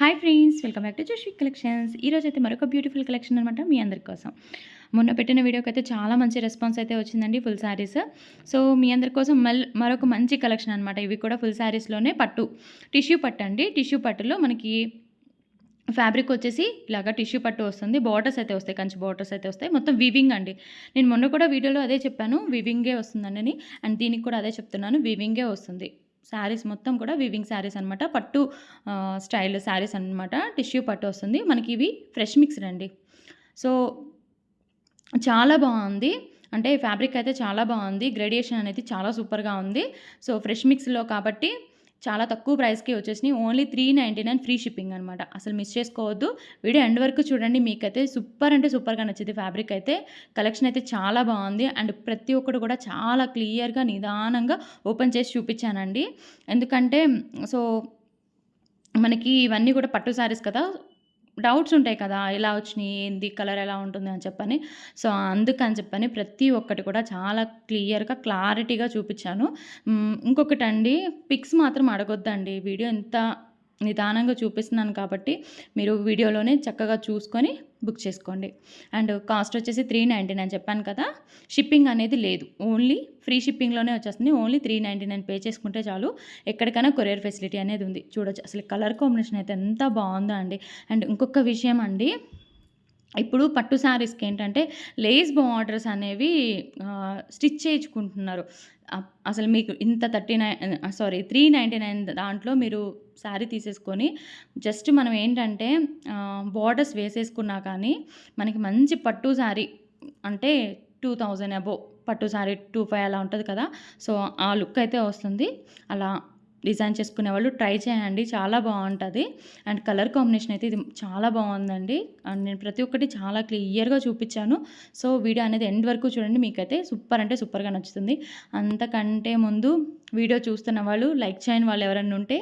Hi friends welcome back to Joshi collections ఈరోజు అయితే మరొక బ్యూటిఫుల్ కలెక్షన్ అనమాట మీ అందరి కోసం. మొన్న పెట్టిన వీడియోకి అయితే చాలా మంచి రెస్పాన్స్ అయితే వచ్చిందండి ఫుల్ శారీస్ సో మీ అందరి కోసం మల్ మరొక మంచి కలెక్షన్ అనమాట ఇవి కూడా ఫుల్ శారీస్లోనే పట్టు. టిష్యూ పట్టు అండి. టిష్యూ పట్టులో మనకి ఫ్యాబ్రిక్ వచ్చేసి ఇలాగా టిష్యూ పట్టు వస్తుంది. బోర్డర్స్ అయితే వస్తాయి. కంచి బోర్డర్స్ అయితే వస్తాయి. మొత్తం వివింగ్ అండి. నేను మొన్న కూడా వీడియోలో అదే చెప్పాను. వివింగే వస్తుందండి అండ్ దీనికి కూడా అదే చెప్తున్నాను. వివింగే వస్తుంది. శారీస్ మొత్తం కూడా వివింగ్ శారీస్ అనమాట పట్టు స్టైల్ శారీస్ అనమాట టిష్యూ పట్టు వస్తుంది. మనకి ఇవి ఫ్రెష్ మిక్స్డ్ అండి. సో చాలా బాగుంది. అంటే ఫ్యాబ్రిక్ అయితే చాలా బాగుంది. గ్రేడియేషన్ అనేది చాలా సూపర్గా ఉంది. సో ఫ్రెష్ మిక్స్లో కాబట్టి చాలా తక్కువ ప్రైస్కి వచ్చేసినాయి. Only three ninety nine free shipping అనమాట అసలు మిస్ చేసుకోవద్దు. వీడియో ఎండ్ వరకు చూడండి. మీకైతే సూపర్ అంటే సూపర్గా నచ్చింది ఫ్యాబ్రిక్ అయితే. కలెక్షన్ అయితే చాలా బాగుంది. అండ్ ప్రతి ఒక్కటి కూడా చాలా క్లియర్గా నిదానంగా ఓపెన్ చేసి చూపించానండి. ఎందుకంటే సో మనకి ఇవన్నీ కూడా పట్టు శారీస్ కదా. డౌట్స్ ఉంటాయి కదా ఎలా వచ్చినాయి ఏంది కలర్ ఎలా ఉంటుంది అని చెప్పని. సో అందుకని చెప్పని ప్రతి ఒక్కటి కూడా చాలా క్లియర్గా క్లారిటీగా చూపించాను. ఇంకొకటి అండి పిక్స్ మాత్రం అడగొద్దండి. వీడియో ఎంత నిదానంగా చూపిస్తున్నాను కాబట్టి మీరు వీడియోలోనే చక్కగా చూసుకొని బుక్ చేసుకోండి. అండ్ కాస్ట్ వచ్చేసి త్రీ నైంటీ నైన్ చెప్పాను కదా షిప్పింగ్ అనేది లేదు. ఓన్లీ ఫ్రీ షిప్పింగ్లోనే వచ్చేస్తుంది. Only three ninety nine pay చేసుకుంటే చాలు. ఎక్కడికైనా కొరియర్ ఫెసిలిటీ అనేది ఉంది. చూడొచ్చు. అసలు కలర్ కాంబినేషన్ అయితే ఎంత బాగుందో అండి. అండ్ ఇంకొక విషయం అండి ఇప్పుడు పట్టు శారీస్కి ఏంటంటే లేస్ బార్డర్స్ అనేవి స్టిచ్ చేయించుకుంటున్నారు. అసలు మీకు ఇంత thirty nine sorry three ninety nine దాంట్లో మీరు శారీ తీసేసుకొని జస్ట్ మనం ఏంటంటే బార్డర్స్ వేసేసుకున్నా కానీ మనకి మంచి పట్టు శారీ అంటే టూ థౌజండ్ అబోవ్ పట్టు శారీ టూ ఫైవ్ అలా ఉంటుంది కదా? సో ఆ లుక్ అయితే వస్తుంది. అలా డిజైన్ చేసుకునే వాళ్ళు ట్రై చేయండి. చాలా బాగుంటుంది. అండ్ కలర్ కాంబినేషన్ అయితే ఇది చాలా బాగుందండి. అండ్ నేను ప్రతి ఒక్కటి చాలా క్లియర్గా చూపించాను. సో వీడియో అనేది ఎండ్ వరకు చూడండి. మీకైతే సూపర్ అంటే సూపర్గా నచ్చుతుంది. అంతకంటే ముందు వీడియో చూస్తున్న వాళ్ళు లైక్ చేయని వాళ్ళు ఎవరైనా ఉంటే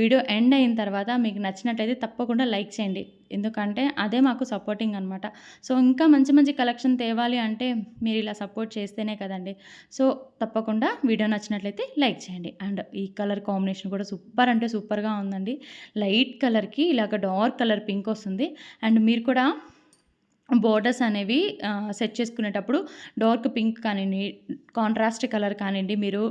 వీడియో ఎండ్ అయిన తర్వాత మీకు నచ్చినట్లయితే తప్పకుండా లైక్ చేయండి. ఎందుకంటే అదే మాకు సపోర్టింగ్ అనమాట సో ఇంకా మంచి మంచి కలెక్షన్ తేవాలి అంటే మీరు ఇలా సపోర్ట్ చేస్తేనే కదండి. సో తప్పకుండా వీడియో నచ్చినట్లయితే లైక్ చేయండి. అండ్ ఈ కలర్ కాంబినేషన్ కూడా సూపర్ అంటే సూపర్గా ఉందండి. లైట్ కలర్కి ఇలాగ డార్క్ కలర్ పింక్ వస్తుంది. అండ్ మీరు కూడా బోర్డర్స్ అనేవి సెట్ చేసుకునేటప్పుడు డార్క్ పింక్ కానివ్వండి కాంట్రాస్ట్ కలర్ కానివ్వండి మీరు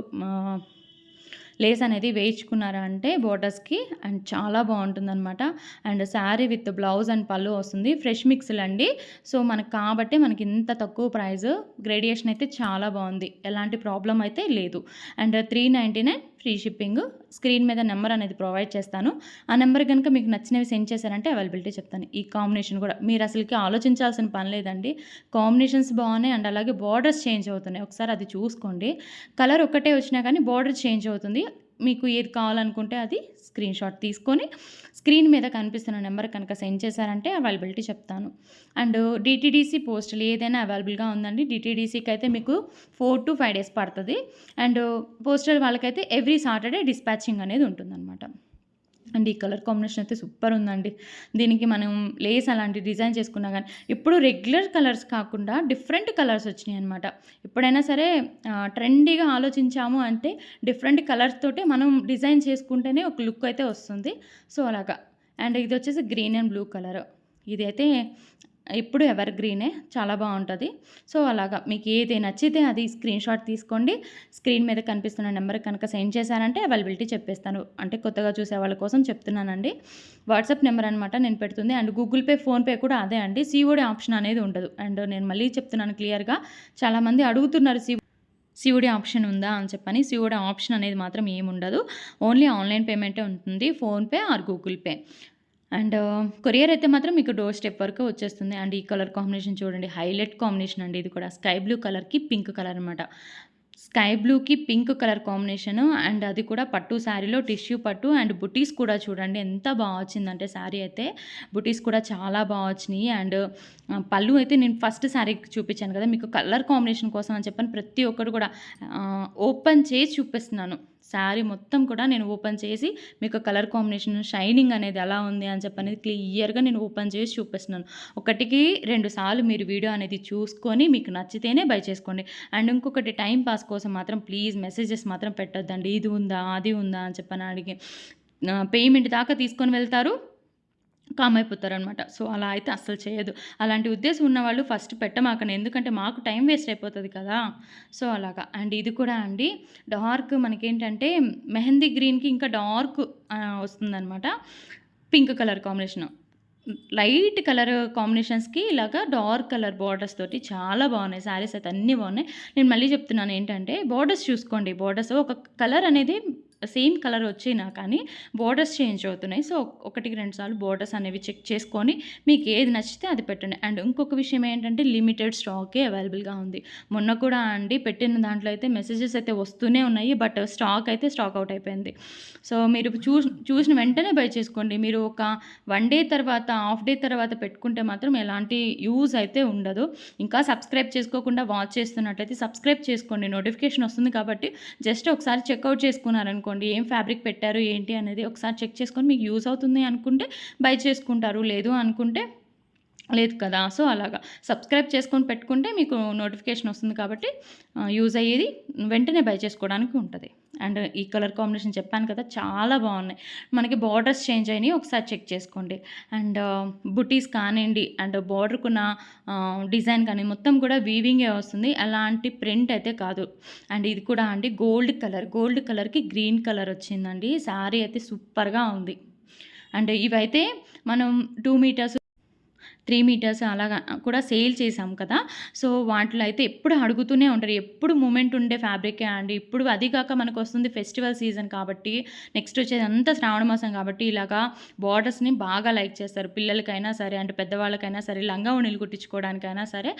లేస్ అనేది వేయించుకున్నారా అంటే బోర్డర్స్కి అండ్ చాలా బాగుంటుందన్నమాట. And sari with blouse and పళ్ళు వస్తుంది. ఫ్రెష్ మిక్స్లు అండి. సో మనకు కాబట్టి మనకి ఇంత తక్కువ ప్రైస్. గ్రేడియేషన్ అయితే చాలా బాగుంది. ఎలాంటి ప్రాబ్లం అయితే లేదు. And three ninety nine free shipping. Screen మీద నెంబర్ అనేది ప్రొవైడ్ చేస్తాను. ఆ నెంబర్ కనుక మీకు నచ్చినవి సెండ్ చేశారంటే అవైలబిలిటీ చెప్తాను. ఈ కాంబినేషన్ కూడా మీరు అసలుకి ఆలోచించాల్సిన పని లేదండి. కాంబినేషన్స్ బాగున్నాయి అండ్ అలాగే బార్డర్స్ చేంజ్ అవుతున్నాయి. ఒకసారి అది చూసుకోండి. కలర్ ఒక్కటే వచ్చినా కానీ బార్డర్ చేంజ్ అవుతుంది. మీకు ఏది కావాలనుకుంటే అది స్క్రీన్ షాట్ తీసుకొని స్క్రీన్ మీద కనిపిస్తున్న నెంబర్ కనుక సెండ్ చేశారంటే అవైలబిలిటీ చెప్తాను. అండ్ డిటీడీసీ పోస్టులు ఏదైనా అవైలబుల్గా ఉందండి డిటీడీసీకి అయితే మీకు ఫోర్ టు ఫైవ్ డేస్ పడుతుంది. అండ్ పోస్టల్ వాళ్ళకైతే ఎవ్రీ సాటర్డే డిస్పాచింగ్ అనేది ఉంటుందన్నమాట. అండ్ ఈ కలర్ కాంబినేషన్ అయితే సూపర్ ఉందండి. దీనికి మనం లేస్ అలాంటి డిజైన్ చేసుకున్నా కానీ ఇప్పుడు రెగ్యులర్ కలర్స్ కాకుండా డిఫరెంట్ కలర్స్ వచ్చినాయి అనమాట ఎప్పుడైనా సరే ట్రెండీగా ఆలోచించాము అంటే డిఫరెంట్ కలర్స్ తోటి మనం డిజైన్ చేసుకుంటేనే ఒక లుక్ అయితే వస్తుంది. సో అలాగా. అండ్ ఇది వచ్చేసి గ్రీన్ అండ్ బ్లూ కలర్. ఇది అయితే ఇప్పుడు ఎవర్ గ్రీనే చాలా బాగుంటుంది. సో అలాగా మీకు ఏది నచ్చితే అది స్క్రీన్ షాట్ తీసుకోండి. స్క్రీన్ మీద కనిపిస్తున్న నెంబర్ కనుక సెండ్ చేశారంటే అవైలబిలిటీ చెప్పేస్తాను. అంటే కొత్తగా చూసే వాళ్ళ కోసం చెప్తున్నానండి. వాట్సాప్ నెంబర్ అనమాట నేను పెడుతుంది. అండ్ గూగుల్ పే ఫోన్పే కూడా అదే అండి. సిఓడి ఆప్షన్ అనేది ఉండదు. అండ్ నేను మళ్ళీ చెప్తున్నాను క్లియర్గా చాలామంది అడుగుతున్నారు సి సిఓడి ఆప్షన్ ఉందా అని చెప్పని. సిఓడి ఆప్షన్ అనేది మాత్రం ఏమి ఉండదు ఓన్లీ ఆన్లైన్ పేమెంటే ఉంటుంది. PhonePe or Google Pay and um, courier అయితే మాత్రం మీకు డోర్ స్టెప్ వరకు వచ్చేస్తుంది. అండ్ ఈ కలర్ కాంబినేషన్ చూడండి. హైలైట్ కాంబినేషన్ అండి ఇది కూడా. స్కై బ్లూ కలర్కి పింక్ కలర్ అనమాట స్కై బ్లూకి పింక్ కలర్ కాంబినేషన్ అండ్ అది కూడా పట్టు శారీలో టిష్యూ పట్టు అండ్ బుటీస్ కూడా చూడండి. ఎంత బాగా వచ్చిందంటే శారీ అయితే. బుటీస్ కూడా చాలా బాగా వచ్చినాయి. అండ్ పళ్ళు అయితే నేను ఫస్ట్ శారీ చూపించాను కదా. మీకు కలర్ కాంబినేషన్ కోసం అని చెప్పని ప్రతి ఒక్కరు కూడా ఓపెన్ చేసి చూపిస్తున్నాను. శారీ మొత్తం కూడా నేను ఓపెన్ చేసి మీకు కలర్ కాంబినేషన్ షైనింగ్ అనేది ఎలా ఉంది అని చెప్పి అనేది క్లియర్గా నేను ఓపెన్ చేసి చూపిస్తున్నాను. ఒకటికి రెండు సార్లు మీరు వీడియో అనేది చూసుకొని మీకు నచ్చితేనే బై చేసుకోండి. అండ్ ఇంకొకటి టైం పాస్ కోసం మాత్రం ప్లీజ్ మెసేజెస్ మాత్రం పెట్టొద్దండి. ఇది ఉందా అది ఉందా అని చెప్పని అడిగి పేమెంట్ దాకా తీసుకొని వెళ్తారు. కామ్ అయిపోతారనమాట. సో, అలా అయితే అస్సలు చేయదు అలాంటి ఉద్దేశం ఉన్నవాళ్ళు ఫస్ట్ పెట్టమాకండి. ఎందుకంటే మాకు టైం వేస్ట్ అయిపోతుంది కదా! సో, అలాగా. అండ్ ఇది కూడా అండి డార్క్ మనకేంటంటే మెహందీ గ్రీన్‌కి ఇంకా డార్క్ వస్తుందనమాట. Pink colour combination light colour కాంబినేషన్స్‌కి ఇలాగ డార్క్ కలర్ బార్డర్స్ తోటి చాలా బాగున్నాయి. శారీస్ అయితే అన్నీ బాగున్నాయి. నేను మళ్ళీ చెప్తున్నాను ఏంటంటే బోర్డర్స్ చూసుకోండి. బార్డర్స్ ఒక కలర్ అనేది సేమ్ కలర్ వచ్చినా కానీ బోర్డర్స్ చేంజ్ అవుతున్నాయి. సో, ఒకటికి రెండు సార్లు బోర్డర్స్ అనేవి చెక్ చేసుకొని మీకు ఏది నచ్చితే అది పెట్టండి. అండ్ ఇంకొక విషయం ఏంటంటే లిమిటెడ్ స్టాకే అవైలబుల్‌గా ఉంది. మొన్న కూడా అండి పెట్టిన దాంట్లో అయితే మెసేజెస్ అయితే వస్తూనే ఉన్నాయి. బట్ స్టాక్ అయితే స్టాక్ అవుట్ అయిపోయింది. సో, మీరు చూ చూసిన వెంటనే బై చేసుకోండి. మీరు ఒక వన్ డే తర్వాత, హాఫ్ డే తర్వాత పెట్టుకుంటే మాత్రం ఎలాంటి యూజ్ అయితే ఉండదు. ఇంకా సబ్స్క్రైబ్ చేసుకోకుండా వాచ్ చేస్తున్నట్లయితే సబ్స్క్రైబ్ చేసుకోండి. నోటిఫికేషన్ వస్తుంది కాబట్టి జస్ట్ ఒకసారి చెక్‌ఔట్ అనుకోండి ఏం ఫ్యాబ్రిక్ పెట్టారు ఏంటి అనేది ఒకసారి చెక్ చేసుకొని మీకు యూజ్ అవుతుంది అనుకుంటే బై చేసుకుంటారు. లేదు అనుకుంటే లేదు కదా! సో, అలాగా. సబ్స్క్రైబ్ చేసుకొని పెట్టుకుంటే మీకు నోటిఫికేషన్ వస్తుంది కాబట్టి యూజ్ అయ్యేది వెంటనే బై చేసుకోవడానికి ఉంటుంది అండ్ ఈ కలర్ కాంబినేషన్ చెప్పాను కదా! చాలా బాగున్నాయి. మనకి బార్డర్స్ చేంజ్ అయినాయి. ఒకసారి చెక్ చేసుకోండి. అండ్ బుటీస్ కానివ్వండి అండ్ బార్డర్కున్న డిజైన్ కానీ మొత్తం కూడా వీవింగే వస్తుంది. ఎలాంటి ప్రింట్ అయితే కాదు. అండ్ ఇది కూడా అండి గోల్డ్ కలర్. గోల్డ్ కలర్‌కి గ్రీన్ కలర్ వచ్చిందండి. శారీ అయితే సూపర్‌గా ఉంది. అండ్ ఇవైతే మనం టూ మీటర్స్ త్రీ మీటర్స్ అలాగా కూడా సేల్ చేసాం కదా! సో, వాటిలో అయితే ఎప్పుడు అడుగుతూనే ఉంటారు. ఎప్పుడు మూమెంట్ ఉండే ఫ్యాబ్రికే అండి. ఇప్పుడు అది కాక మనకు వస్తుంది ఫెస్టివల్ సీజన్ కాబట్టి నెక్స్ట్ వచ్చేది అంతా శ్రావణ మాసం కాబట్టి ఇలాగా బార్డర్స్ని బాగా లైక్ చేస్తారు. పిల్లలకైనా సరే అంటే పెద్దవాళ్ళకైనా సరే లంగా ఓణీలు కుట్టించుకోవడానికైనా సరే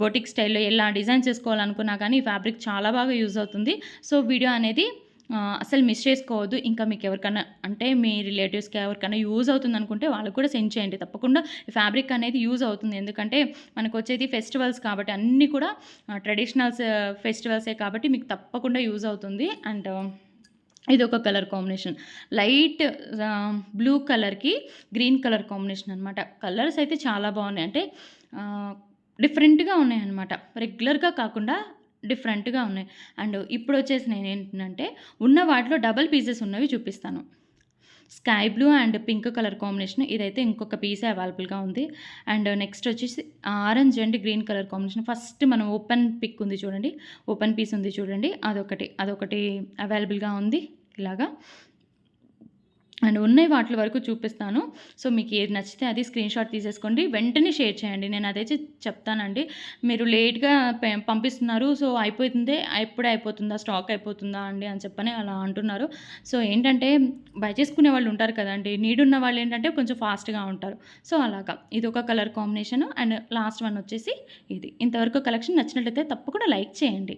బొటిక్ స్టైల్‌లో ఎలా డిజైన్ చేసుకోవాలనుకున్నా కానీ ఈ ఫ్యాబ్రిక్ చాలా బాగా యూజ్ అవుతుంది. సో, వీడియో అనేది అసలు మిస్ చేసుకోవద్దు. ఇంకా మీకు ఎవరికైనా అంటే మీ రిలేటివ్స్‌కి ఎవరికైనా యూజ్ అవుతుందనుకుంటే వాళ్ళకి కూడా సెండ్ చేయండి. తప్పకుండా ఫ్యాబ్రిక్ అనేది యూజ్ అవుతుంది. ఎందుకంటే మనకు వచ్చేది ఫెస్టివల్స్ కాబట్టి అన్నీ కూడా ట్రెడిషనల్స్ ఫెస్టివల్సే కాబట్టి మీకు తప్పకుండా యూజ్ అవుతుంది. అండ్ ఇదొక కలర్ కాంబినేషన్. లైట్ బ్లూ కలర్‌కి గ్రీన్ కలర్ కాంబినేషన్ అనమాట. కలర్స్ అయితే చాలా బాగున్నాయి. అంటే డిఫరెంట్‌గా ఉన్నాయన్నమాట. రెగ్యులర్‌గా కాకుండా డిఫరెంట్‌గా ఉన్నాయి. అండ్ ఇప్పుడు వచ్చేసి నేను ఏంటంటే ఉన్న వాటిలో డబల్ పీసెస్ ఉన్నవి చూపిస్తాను. Sky blue and pink colour combination. ఇదైతే ఇంకొక పీసే అవైలబుల్‌గా ఉంది. అండ్ నెక్స్ట్ వచ్చేసి orange and green colour combination. First మనం ఓపెన్ పిక్ ఉంది చూడండి. ఓపెన్ పీస్ ఉంది చూడండి. అదొకటి. అదొకటి అవైలబుల్‌గా ఉంది. ఇలాగా. అండ్ ఉన్నాయి వాటి వరకు చూపిస్తాను. సో, మీకు ఏది నచ్చితే అది స్క్రీన్‌షాట్ తీసేసుకోండి. వెంటనే షేర్ చేయండి. నేను అదైతే చెప్తానండి. మీరు లేట్‌గా పంపిస్తున్నారు. సో, అయిపోతుంది. ఎప్పుడే అయిపోతుందా? స్టాక్ అయిపోతుందా అండి అని చెప్పని అలా అంటున్నారు. సో, ఏంటంటే బై చేసుకునే వాళ్ళు ఉంటారు కదండి నీడ్ ఉన్న వాళ్ళు ఏంటంటే కొంచెం ఫాస్ట్‌గా ఉంటారు. సో, అలాగా. ఇది ఒక colour combination and last one వచ్చేసి ఇది. ఇంతవరకు కలెక్షన్ నచ్చినట్లయితే తప్పకుండా లైక్ చేయండి.